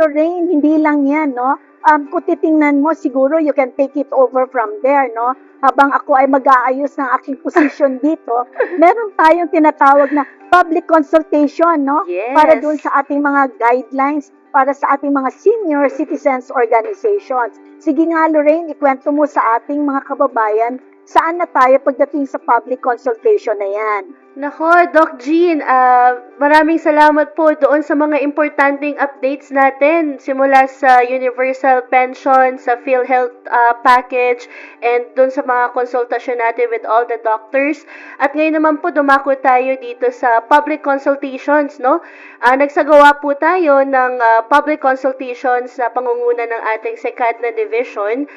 Lorraine, hindi lang yan, no? Um, kung titingnan mo, siguro you can take it over from there, no? Habang ako ay mag-aayos ng aking position dito, meron tayong tinatawag na public consultation, no? Yes. Para doon sa ating mga guidelines, para sa ating mga senior citizens organizations. Sige nga, Lorraine, ikwento mo sa ating mga kababayan saan na tayo pagdating sa public consultation na yan. Nako, Doc Jean, ah, maraming salamat po doon sa mga importanteng updates natin simula sa universal pension, sa PhilHealth ah, package, and doon sa mga konsultasyon natin with all the doctors. At ngayon naman po dumako tayo dito sa public consultations, no? Ah, nagsagawa po tayo ng ah, public consultations sa pangunguna ng ating SECAT na division.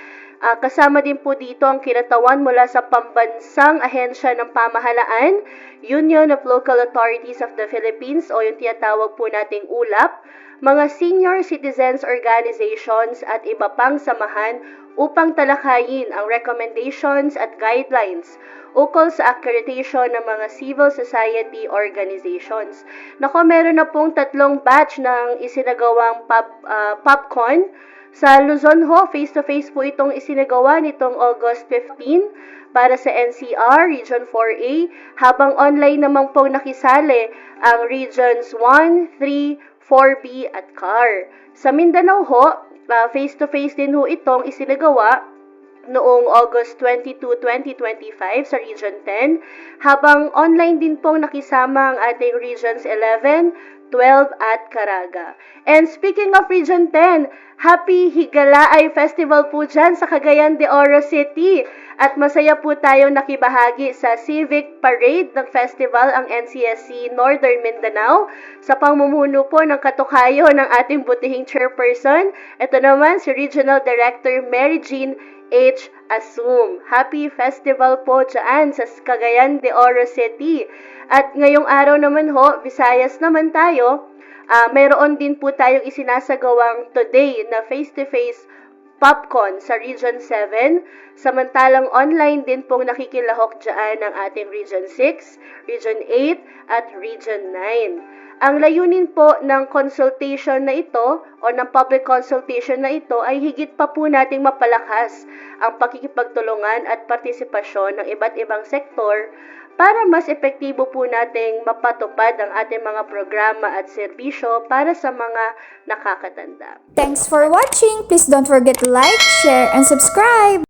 Ah, kasama din po dito ang kinatawan mula sa pambansang ahensya ng pamahalaan, Union of Local Authorities of the Philippines o yung tinatawag po nating ULAP, mga senior citizens organizations at iba pang samahan upang talakayin ang recommendations at guidelines ukol sa accreditation ng mga civil society organizations. Nako, meron na pong tatlong batch ng isinagawang pop, ah, popcorn sa Luzon ho, face-to-face po itong isinagawa nitong August 15 para sa NCR, Region 4A, habang online naman po nakisali ang Regions 1, 3, 4B at CAR. Sa Mindanao ho, ah, face-to-face din ho itong isinagawa noong August 22, 2025 sa Region 10, habang online din pong nakisama ang ating Regions 11, 12 at Caraga. And speaking of Region 10, Happy Higalaay Festival po dyan sa Cagayan de Oro City. At masaya po tayong nakibahagi sa Civic Parade ng festival ang NCSC Northern Mindanao sa pamumuno po ng katukayo ng ating butihing chairperson. Ito naman si Regional Director Mary Jean H. Asum. Happy festival po dyan sa Cagayan de Oro City. At ngayong araw naman ho, Visayas naman tayo, ah mayroon din po tayong isinasagawang today na face-to-face popcorn sa Region 7, samantalang online din pong nakikilahok dyan ng ating Region 6, Region 8, at Region 9. Ang layunin po ng consultation na ito o ng public consultation na ito ay higit pa po nating mapalakas ang pakikipagtulungan at partisipasyon ng iba't ibang sektor para mas epektibo po nating mapatupad ang ating mga programa at serbisyo para sa mga nakakatanda. Thanks for watching! Please don't forget to like, share, and subscribe!